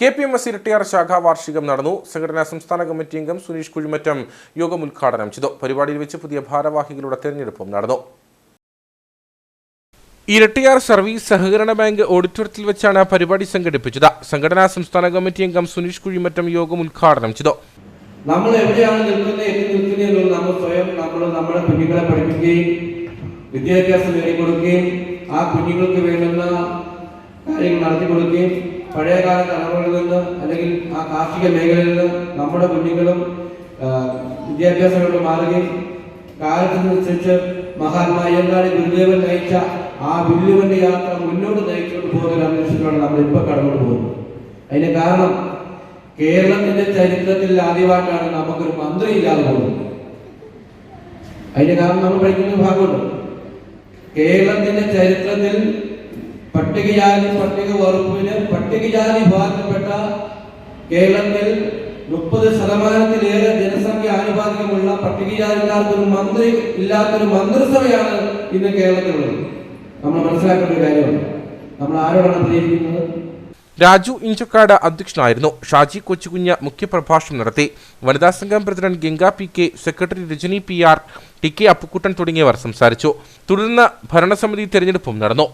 K P M S Irattiyar ശാഖാ വാർഷികം നടന്നു. സംഘടനാ സംസ്ഥാന കമ്മിറ്റി അംഗം സുനീഷ് കുഴിമറ്റം യോഗം ഉദ്ഘാടനം ചെയ്തു. പരിപാടിയിൽ വെച്ച് പുതിയ ഭാരവാഹികളുടെ തെരഞ്ഞെടുപ്പും നടന്നു. ഇരട്ടിയാർ സർവീസ് സഹകരണ ബാങ്ക് ഓഡിറ്റോറിയത്തിൽ വെച്ചാണ് പരിപാടി സംഘടിപ്പിച്ചത്. സംഘടനാ സംസ്ഥാന കമ്മിറ്റി അംഗം സുനീഷ് കുഴിമറ്റം യോഗം ഉദ്ഘാടനം ചെയ്തു. നമ്മൾ എവിടെയാണ് നിൽക്കുന്നത് കുഞ്ഞുങ്ങളെ പഠിപ്പിക്കുകയും വിദ്യാഭ്യാസം നേടിക്കൊടുക്കുകയും ആ കുഞ്ഞുങ്ങൾക്ക് വേണ്ടുന്ന കാര്യങ്ങൾ നടത്തി കൊടുക്കുകയും പഴയകാല തലമുറകളിൽ നിന്ന് അല്ലെങ്കിൽ ആ കാർഷിക മേഖലയിൽ നിന്ന് നമ്മുടെ കുഞ്ഞുങ്ങളും ആ, വിദ്യാഭ്യാസം കൊണ്ട് മാറുകയും കാലത്തിനനുസരിച്ച് മഹാത്മാ എന്താണ് ഗുരുദേവൻ നയിച്ച ആ വില്ലുവന്റെ യാത്ര മുന്നോട്ട് നയിച്ചുകൊണ്ട് പോകുന്ന ഒരു നമ്മൾ ഇപ്പൊ കടന്നു പോകുന്നത്. അതിന് കാരണം കേരളത്തിന്റെ ചരിത്രത്തിൽ ആദ്യമായിട്ടാണ് നമുക്കൊരു മന്ത്രി ഇല്ലാതെ പോകുന്നത്. അതിന്റെ കാരണം നമ്മൾ പഠിക്കുന്ന ഭാഗമുണ്ട്. കേരളത്തിന്റെ ചരിത്രത്തിൽ പട്ടികജാതി പട്ടിക വകുപ്പിന് പട്ടികജാതി വിഭാഗത്തിൽപ്പെട്ട കേരളത്തിൽ മുപ്പത് ശതമാനത്തിലേറെ ജനസംഖ്യ ആനുപാതികമുള്ള പട്ടികജാതിക്കാർക്ക് ഒരു മന്ത്രി ഇല്ലാത്തൊരു മന്ത്രിസഭയാണ് ഇന്ന് കേരളത്തിലുള്ളത്. നമ്മൾ മനസ്സിലാക്കേണ്ട ഒരു കാര്യമാണ്. നമ്മൾ ആരോടാണ് പ്രതികരിക്കുന്നത് രാജു ഇഞ്ചക്കാട് അധ്യക്ഷനായിരുന്നു. ഷാജി കൊച്ചുകുഞ്ഞ മുഖ്യപ്രഭാഷണം നടത്തി. വനിതാ സംഘം president Ganga P K secretary Rajani P R T K Appukuttan തുടങ്ങിയവർ സംസാരിച്ചു. തുടർന്ന് ഭരണസമിതി തെരഞ്ഞെടുപ്പും നടന്നു.